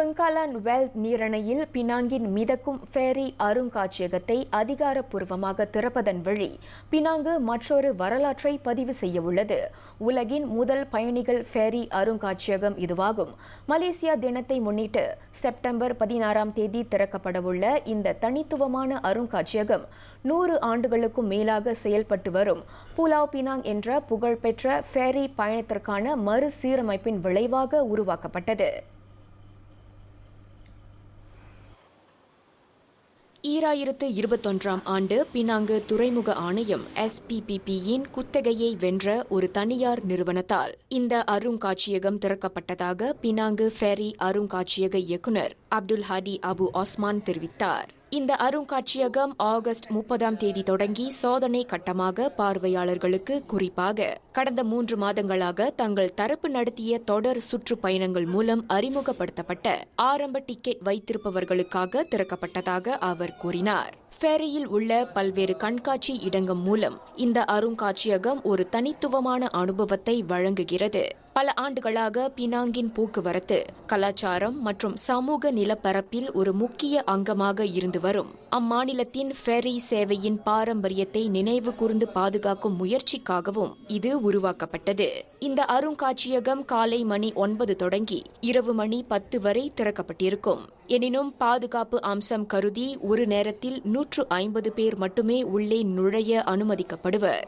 பெங்காலான் well நீரணையில் பினாங்கின் மிதக்கும் fairy அருங்காட்சியகத்தை அதிகாரப்பூர்வமாக திறப்பதன் வழி பினாங்கு மற்றொரு வரலாற்றை பதிவு செய்ய உள்ளது. உலகின் முதல் பயணிகள் ஃபேரி அருங்காட்சியகம் இதுவாகும். மலேசியா தினத்தை முன்னிட்டு செப்டம்பர் பதினாறாம் தேதி திறக்கப்படவுள்ள இந்த தனித்துவமான அருங்காட்சியகம் நூறு ஆண்டுகளுக்கும் மேலாக செயல்பட்டு வரும். புலாவ் பினாங் என்ற புகழ்பெற்ற ஃபேரி பயணத்திற்கான மறுசீரமைப்பின் விளைவாக உருவாக்கப்பட்டது. ஈராயிரத்து இருபத்தொன்றாம் ஆண்டு பினாங்கு துறைமுக ஆணையம் எஸ்பிபிபியின் குத்தகையை வென்ற ஒரு தனியார் நிறுவனத்தால் இந்த அருங்காட்சியகம் திறக்கப்பட்டதாக பினாங்கு ஃபெரி அருங்காட்சியக இயக்குநர் அப்துல் ஹாடி அபு ஆஸ்மான் தெரிவித்தார். இந்த அருங்காட்சியகம் ஆகஸ்ட் முப்பதாம் தேதி தொடங்கி சோதனை கட்டமாக பார்வையாளர்களுக்கு குறிப்பாக கடந்த மூன்று மாதங்களாக தங்கள் தரப்பு நடத்திய தொடர் சுற்றுப்பயணங்கள் மூலம் அறிமுகப்படுத்தப்பட்ட ஆரம்ப டிக்கெட் வைத்திருப்பவர்களுக்காக திறக்கப்பட்டதாக அவர் கூறினார். ஃபேரியில் உள்ள பல்வேறு கண்காட்சி இடங்கள் மூலம் இந்த அருங்காட்சியகம் ஒரு தனித்துவமான அனுபவத்தை வழங்குகிறது. பல ஆண்டுகளாக பினாங்கின் போக்குவரத்து கலாச்சாரம் மற்றும் சமூக நிலப்பரப்பில் ஒரு முக்கிய அங்கமாக இருந்து வரும். அம்மாநிலத்தின் ஃபெரி சேவையின் பாரம்பரியத்தை நினைவு கூர்ந்து பாதுகாக்கும் முயற்சிக்காகவும் இது உருவாக்கப்பட்டது. இந்த அருங்காட்சியகம் காலை மணி ஒன்பது தொடங்கி இரவு மணி பத்து வரை திறக்கப்பட்டிருக்கும். எனினும் பாதுகாப்பு அம்சம் கருதி ஒரு நேரத்தில் நூற்று ஐம்பது பேர் மட்டுமே உள்ளே நுழைய அனுமதிக்கப்படுவர்.